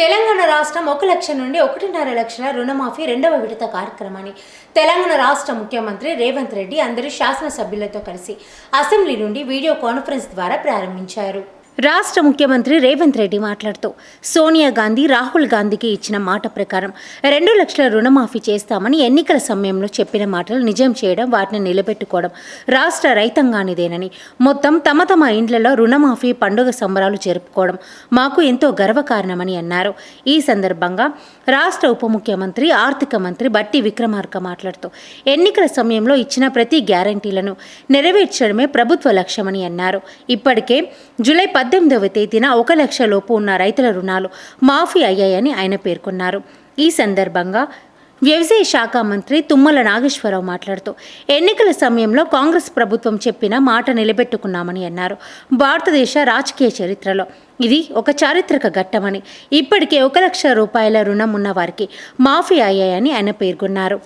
తెలంగాణ రాష్ట్రం ఒక లక్ష నుండి ఒకటిన్నర లక్షల రుణమాఫీ రెండవ విడత కార్యక్రమాన్ని తెలంగాణ రాష్ట్ర ముఖ్యమంత్రి రేవంత్ రెడ్డి అందరి శాసనసభ్యులతో కలిసి అసెంబ్లీ నుండి వీడియో కాన్ఫరెన్స్ ద్వారా ప్రారంభించారు. రాష్ట్ర ముఖ్యమంత్రి రేవంత్ రెడ్డి మాట్లాడుతూ సోనియా గాంధీ రాహుల్ గాంధీకి ఇచ్చిన మాట ప్రకారం రెండు లక్షల రుణమాఫీ చేస్తామని ఎన్నికల సమయంలో చెప్పిన మాటలు నిజం చేయడం వాటిని నిలబెట్టుకోవడం రాష్ట్ర రైతాంగానిదేనని మొత్తం తమ తమ ఇండ్లలో రుణమాఫీ పండుగ సంబరాలు జరుపుకోవడం మాకు ఎంతో గర్వకారణమని అన్నారు. ఈ సందర్భంగా రాష్ట్ర ఉప ముఖ్యమంత్రి ఆర్థిక మంత్రి బట్టి విక్రమార్క మాట్లాడుతూ ఎన్నికల సమయంలో ఇచ్చిన ప్రతి గ్యారంటీలను నెరవేర్చడమే ప్రభుత్వ లక్ష్యమని అన్నారు. ఇప్పటికే జూలై పద్దెనిమిదవ తేదీన ఒక లక్ష లోపు ఉన్న రైతుల రుణాలు మాఫీ అయ్యాయని ఆయన పేర్కొన్నారు. ఈ సందర్భంగా వ్యవసాయ శాఖ మంత్రి తుమ్మల నాగేశ్వరరావు మాట్లాడుతూ ఎన్నికల సమయంలో కాంగ్రెస్ ప్రభుత్వం చెప్పిన మాట నిలబెట్టుకున్నామని అన్నారు. భారతదేశ రాజకీయ చరిత్రలో ఇది ఒక చారిత్రక ఘట్టమని ఇప్పటికే ఒక లక్ష రూపాయల రుణం ఉన్న వారికి మాఫీ అయ్యాయని ఆయన పేర్కొన్నారు.